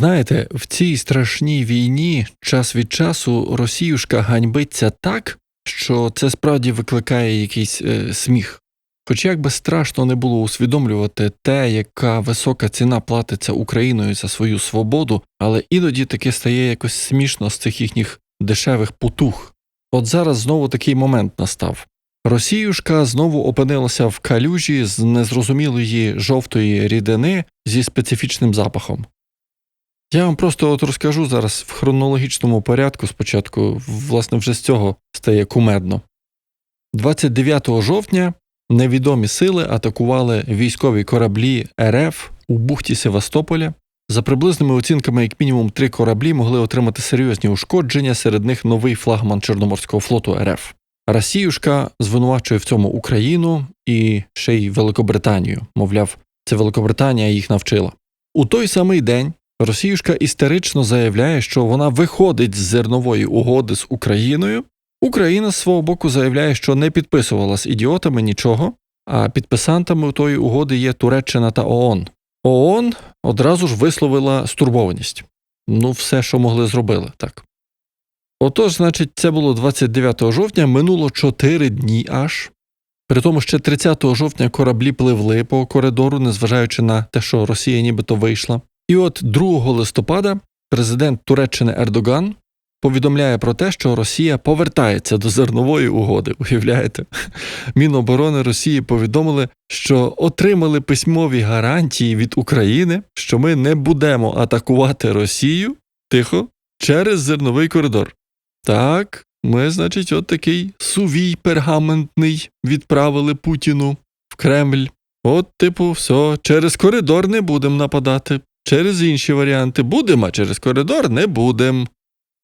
Знаєте, в цій страшній війні час від часу Росіюшка ганьбиться так, що це справді викликає якийсь е, сміх. Хоч як би страшно не було усвідомлювати те, яка висока ціна платиться Україною за свою свободу, але іноді таке стає якось смішно з цих їхніх дешевих потух. От зараз знову такий момент настав. Росіюшка знову опинилася в калюжі з незрозумілої жовтої рідини зі специфічним запахом. Я вам просто от розкажу зараз в хронологічному порядку спочатку, власне, вже з цього стає кумедно. 29 жовтня невідомі сили атакували військові кораблі РФ у бухті Севастополя. За приблизними оцінками, як мінімум три кораблі могли отримати серйозні ушкодження, серед них новий флагман Чорноморського флоту РФ. Росіюшка звинувачує в цьому Україну і ще й Великобританію. Мовляв, це Великобританія їх навчила. У той самий день Росіюшка істерично заявляє, що вона виходить з зернової угоди з Україною. Україна з свого боку заявляє, що не підписувала з ідіотами нічого, а підписантами тої угоди є Туреччина та ООН. ООН одразу ж висловила стурбованість. Ну, все, що могли, зробили так. Отож, значить, це було 29 жовтня, минуло 4 дні аж. При тому ще 30 жовтня кораблі пливли по коридору, незважаючи на те, що Росія нібито вийшла. І от 2 листопада президент Туреччини Ердоган повідомляє про те, що Росія повертається до зернової угоди. Уявляєте? Міноборони Росії повідомили, що отримали письмові гарантії від України, що ми не будемо атакувати Росію тихо через зерновий коридор. Так, ми, значить, от такий сувій пергаментний відправили Путіну в Кремль. От, типу, все, через коридор не будемо нападати. Через інші варіанти будемо, а через коридор не будемо.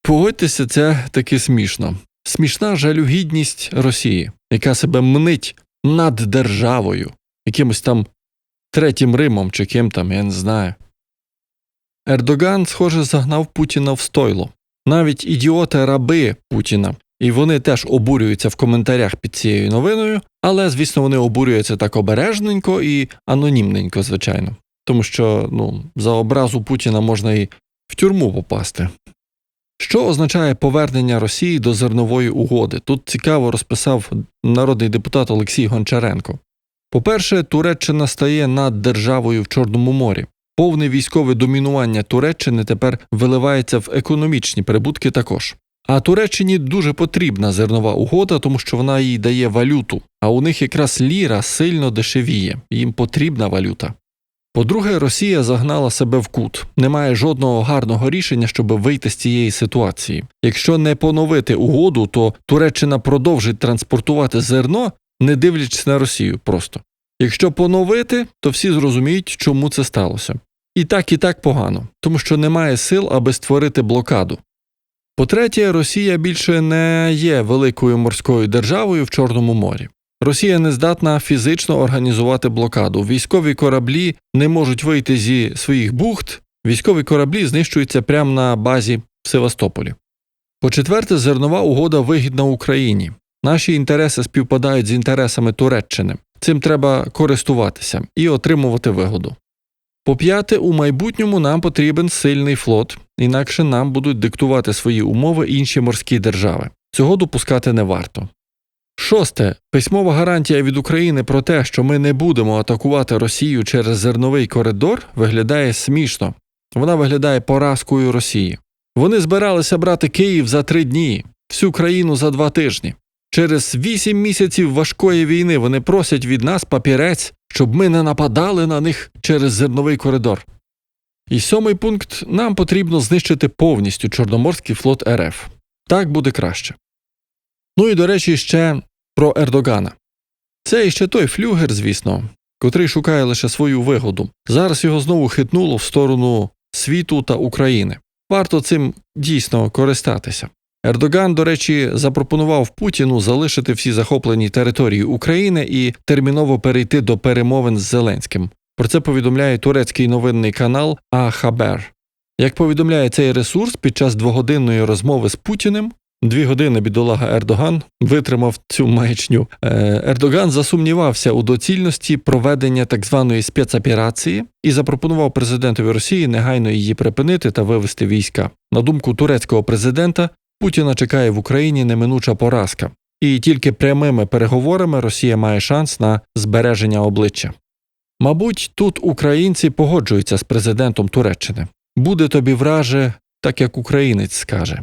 Погодьтеся, це таки смішно. Смішна жалюгідність Росії, яка себе мнить над державою, якимось там третім Римом чи ким там, я не знаю. Ердоган, схоже, загнав Путіна в стойло. Навіть ідіоти раби Путіна, і вони теж обурюються в коментарях під цією новиною, але, звісно, вони обурюються так обережненько і анонімненько, звичайно. Тому що ну, за образу Путіна можна і в тюрму попасти. Що означає повернення Росії до зернової угоди? Тут цікаво розписав народний депутат Олексій Гончаренко. По-перше, Туреччина стає над державою в Чорному морі. Повне військове домінування Туреччини тепер виливається в економічні прибутки також. А Туреччині дуже потрібна зернова угода, тому що вона їй дає валюту, а у них якраз ліра сильно дешевіє, їм потрібна валюта. По-друге, Росія загнала себе в кут. Немає жодного гарного рішення, щоб вийти з цієї ситуації. Якщо не поновити угоду, то Туреччина продовжить транспортувати зерно, не дивлячись на Росію просто. Якщо поновити, то всі зрозуміють, чому це сталося. І так, і так погано, тому що немає сил, аби створити блокаду. По-третє, Росія більше не є великою морською державою в Чорному морі. Росія не здатна фізично організувати блокаду. Військові кораблі не можуть вийти зі своїх бухт, військові кораблі знищуються прямо на базі в Севастополі. По четверте, зернова угода вигідна Україні. Наші інтереси співпадають з інтересами Туреччини. Цим треба користуватися і отримувати вигоду. По п'яте, у майбутньому нам потрібен сильний флот, інакше нам будуть диктувати свої умови інші морські держави. Цього допускати не варто. Шосте письмова гарантія від України про те, що ми не будемо атакувати Росію через зерновий коридор, виглядає смішно. Вона виглядає поразкою Росії. Вони збиралися брати Київ за три дні, всю країну за два тижні. Через вісім місяців важкої війни вони просять від нас папірець, щоб ми не нападали на них через зерновий коридор. І сьомий пункт нам потрібно знищити повністю Чорноморський флот РФ. Так буде краще. Ну і до речі, ще про Ердогана. Це іще той флюгер, звісно, котрий шукає лише свою вигоду. Зараз його знову хитнуло в сторону світу та України. Варто цим дійсно користатися. Ердоган, до речі, запропонував Путіну залишити всі захоплені території України і терміново перейти до перемовин з Зеленським. Про це повідомляє турецький новинний канал Ахабер. Як повідомляє цей ресурс, під час двогодинної розмови з Путіним Дві години бідолага Ердоган витримав цю маячню. Е, Ердоган засумнівався у доцільності проведення так званої спецоперації і запропонував президентові Росії негайно її припинити та вивести війська. На думку турецького президента, Путіна чекає в Україні неминуча поразка, і тільки прямими переговорами Росія має шанс на збереження обличчя. Мабуть, тут українці погоджуються з президентом Туреччини. Буде тобі враже, так як українець скаже.